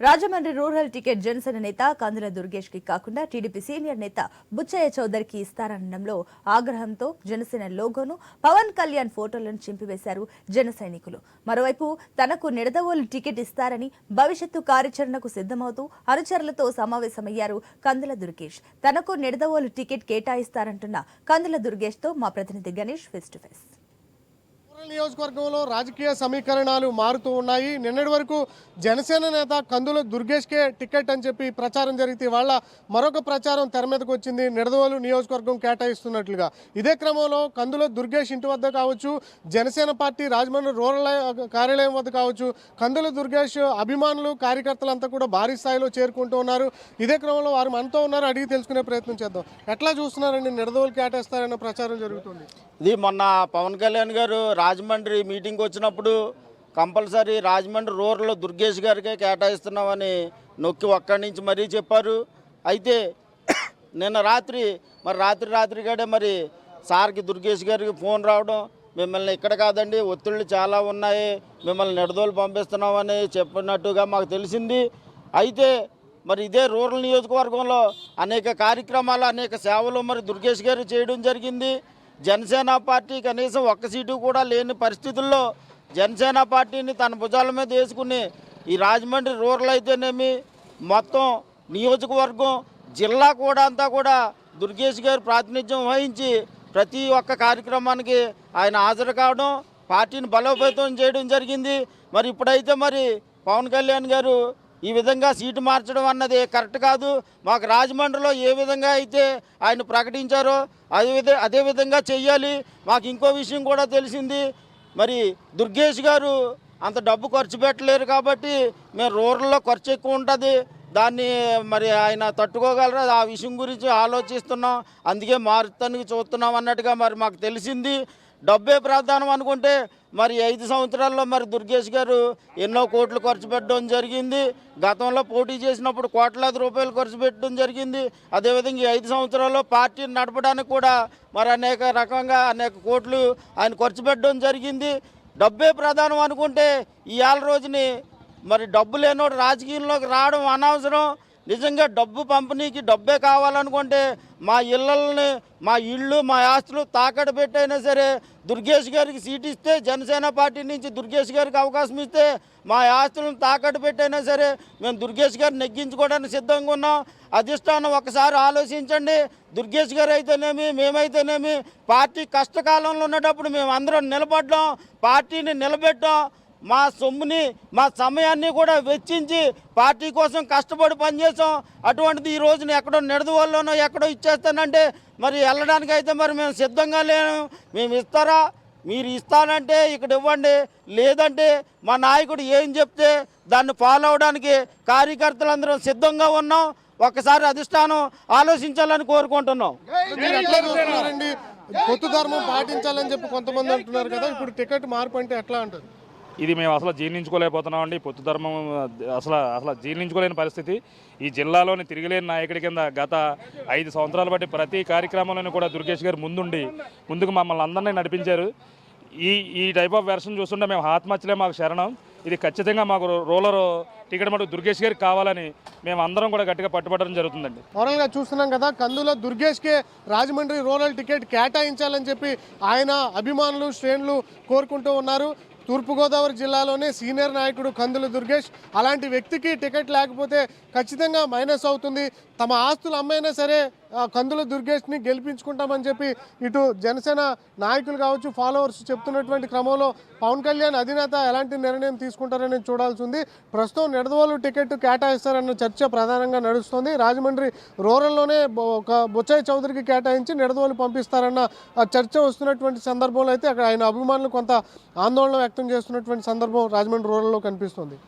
Rajahmundry rural ticket Janasena నేత కందుల దుర్గేష్కి కాకుండా TDP senior నేత బుచ్చయ్య చౌదరికి ఇస్తారనడంలో ఆగ్రహంతో జనసేన లోగోను పవన్ కళ్యాణ్ ఫోటోలను చింపివేశారు జన సైనికులు. మరోవైపు తనకు నిడదవోలు టికెట్ ఇస్తారని భవిష్యత్తు కార్యాచరణకు సిద్ధమవుతూ అనుచరులతో సమావేశమయ్యారు కందుల దుర్గేష్. తనకు నిడదవోలు టికెట్ కేటాయిస్తారంటున్న కందుల దుర్గేష్తో మా ప్రతినిధి గణేష్ ఫేస్ టు ఫేస్ నియోజకవర్గంలో రాజకీయ సమీకరణాలు మారుతూ ఉన్నాయి. నిన్నటి వరకు జనసేన నేత కందుల దుర్గేష్కే టికెట్ అని చెప్పి ప్రచారం జరిగితే వాళ్ళ మరొక ప్రచారం తెర మీదకు వచ్చింది. నిడదవోలు నియోజకవర్గం కేటాయిస్తున్నట్లుగా. ఇదే క్రమంలో కందుల దుర్గేష్ ఇంటి వద్ద కావచ్చు జనసేన పార్టీ రాజమండ్రి రూరల్ కార్యాలయం వద్ద కావచ్చు కందుల దుర్గేష్ అభిమానులు కార్యకర్తలంతా కూడా భారీ స్థాయిలో చేరుకుంటూ ఉన్నారు. ఇదే క్రమంలో వారు మనతో ఉన్నారు. అడిగి తెలుసుకునే ప్రయత్నం చేద్దాం. ఎట్లా చూస్తున్నారండి? నిడదవోలు కేటాయిస్తారన్న ప్రచారం జరుగుతుంది. ఇది మొన్న పవన్ కళ్యాణ్ గారు రాజమండ్రి మీటింగ్కి వచ్చినప్పుడు కంపల్సరీ రాజమండ్రి రూరల్ దుర్గేష్ గారికే కేటాయిస్తున్నామని నొక్కి ఒక్కడి నుంచి మరీ చెప్పారు. అయితే నిన్న రాత్రి మరి రాత్రి రాత్రిగాడే మరి సార్కి దుర్గేష్ గారికి ఫోన్ రావడం మిమ్మల్ని ఇక్కడ కాదండి ఒత్తిళ్ళు చాలా ఉన్నాయి మిమ్మల్ని నిడదోలు పంపిస్తున్నామని చెప్పినట్టుగా మాకు తెలిసింది. అయితే మరి ఇదే రూరల్ నియోజకవర్గంలో అనేక కార్యక్రమాలు అనేక సేవలు మరి దుర్గేష్ గారు చేయడం జరిగింది. జనసేన పార్టీ కనీసం ఒక్క సీటు కూడా లేని పరిస్థితుల్లో జనసేన పార్టీని తన భుజాల మీద వేసుకుని ఈ రాజమండ్రి రూరల్ అయితేనేమి మొత్తం నియోజకవర్గం జిల్లా కూడా అంతా కూడా దుర్గేష్ గారు ప్రాతినిధ్యం వహించి ప్రతి ఒక్క కార్యక్రమానికి ఆయన హాజరు కావడం పార్టీని బలోపేతం చేయడం జరిగింది. మరి ఇప్పుడైతే మరి పవన్ కళ్యాణ్ గారు ఈ విధంగా సీటు మార్చడం అన్నది కరెక్ట్ కాదు. మాకు రాజమండ్రిలో ఏ విధంగా అయితే ఆయన ప్రకటించారో అదే అదేవిధంగా అదే విధంగా చెయ్యాలి. మాకు ఇంకో విషయం కూడా తెలిసింది. మరి దుర్గేష్ గారు అంత డబ్బు ఖర్చు పెట్టలేరు కాబట్టి మేము రూరల్లో ఖర్చు ఎక్కువ ఉంటుంది. దాన్ని మరి ఆయన తట్టుకోగలరా? ఆ విషయం గురించి ఆలోచిస్తున్నాం. అందుకే మారుతానికి చూస్తున్నాం అన్నట్టుగా మరి మాకు తెలిసింది. డబ్బే ప్రధానం అనుకుంటే మరి ఐదు సంవత్సరాల్లో మరి దుర్గేష్ గారు ఎన్నో కోట్లు ఖర్చు పెట్టడం జరిగింది. గతంలో పోటీ చేసినప్పుడు కోట్లాది రూపాయలు ఖర్చు పెట్టడం జరిగింది. అదేవిధంగా ఈ ఐదు సంవత్సరాల్లో పార్టీని నడపడానికి కూడా మరి అనేక రకంగా అనేక కోట్లు ఆయన ఖర్చు పెట్టడం జరిగింది. డబ్బే ప్రధానం అనుకుంటే ఇవాళ రోజుని మరి డబ్బు లేనోడు రాజకీయంలోకి రావడం అనవసరం. నిజంగా డబ్బు పంపిణీకి డబ్బే కావాలనుకుంటే మా ఇళ్ళల్ని మా ఇళ్ళు మా ఆస్తులు తాకట్టు పెట్టైనా సరే దుర్గేష్ గారికి సీట్ ఇస్తే జనసేన పార్టీ నుంచి దుర్గేష్ గారికి అవకాశం ఇస్తే మా ఆస్తులను తాకట్టు పెట్టైనా సరే మేము దుర్గేష్ గారిని నెగ్గించుకోవడానికి సిద్ధంగా ఉన్నాం. అధిష్టానం ఒకసారి ఆలోచించండి. దుర్గేష్ గారు అయితేనేమి మేమైతేనేమి పార్టీ కష్టకాలంలో ఉన్నప్పుడు మేము అందరం నిలబడ్డాం. పార్టీని నిలబెట్టాం. మా సొమ్ముని మా సమయాన్ని కూడా వెచ్చించి పార్టీ కోసం కష్టపడి పనిచేసాం అటువంటిది ఈ రోజున ఎక్కడో నిడదవల్లోనో ఎక్కడో ఇచ్చేస్తానంటే మరి వెళ్ళడానికి అయితే మరి మేము సిద్ధంగా లేము. మేము ఇస్తారా? మీరు ఇస్తానంటే ఇక్కడ ఇవ్వండి. లేదంటే మా నాయకుడు ఏం చెప్తే దాన్ని ఫాలో అవడానికి కార్యకర్తలందరం సిద్ధంగా ఉన్నాం. ఒక్కసారి అధిష్టానం ఆలోచించాలని కోరుకుంటున్నాం. మీరు పొత్తు ధర్మం పాటించాలని చెప్పి కొంతమంది అంటున్నారు కదా ఇప్పుడు టికెట్ మార్పు అంటే ఎట్లా అంటారు? ఇది మేము అసలు జీర్ణించుకోలేకపోతున్నాం అండి పొత్తు ధర్మం అసలు అసలు జీర్ణించుకోలేని పరిస్థితి. ఈ జిల్లాలోని తిరిగిలేని నాయకుడి కింద గత ఐదు సంవత్సరాలు బట్టి ప్రతి కార్యక్రమంలోనూ కూడా దుర్గేష్ గారు ముందుండి ముందుకు మమ్మల్ని అందరినీ నడిపించారు. ఈ ఈ టైప్ ఆఫ్ వెర్షన్ చూస్తుంటే మేము ఆత్మహత్యలే మాకు శరణం. ఇది ఖచ్చితంగా మాకు రోలర్ టికెట్ మటు దుర్గేష్ గారికి కావాలని మేము అందరం కూడా గట్టిగా పట్టుబడడం జరుగుతుందండి. ఓవరాల్గా చూస్తున్నాం కదా కందుల దుర్గేష్కే రాజమండ్రి రూరల్ టికెట్ కేటాయించాలని చెప్పి ఆయన అభిమానులు శ్రేణులు కోరుకుంటూ ఉన్నారు. తూర్పుగోదావరి జిల్లాలోనే సీనియర్ నాయకుడు కందుల దుర్గేష్ అలాంటి వ్యక్తికి టికెట్ లేకపోతే ఖచ్చితంగా మైనస్ అవుతుంది. తమ ఆస్తులు అమ్మైనా సరే కందుల దుర్గేష్ని గెలిపించుకుంటామని చెప్పి ఇటు జనసేన నాయకులు కావచ్చు ఫాలోవర్స్ చెప్తున్నటువంటి క్రమంలో పవన్ కళ్యాణ్ అధినేత ఎలాంటి నిర్ణయం తీసుకుంటారని చూడాల్సి ఉంది. ప్రస్తుతం నిడదవోలు టికెట్ కేటాయిస్తారన్న చర్చ ప్రధానంగా నడుస్తోంది. రాజమండ్రి రూరల్లోనే బొ- ఒక బొచ్చాయి చౌదరికి కేటాయించి నిడదవోలు పంపిస్తారన్న ఆ చర్చ వస్తున్నటువంటి సందర్భంలో అయితే అక్కడ ఆయన అభిమానులు కొంత ఆందోళన వ్యక్తం చేస్తున్నటువంటి సందర్భం రాజమండ్రి రూరల్లో కనిపిస్తుంది.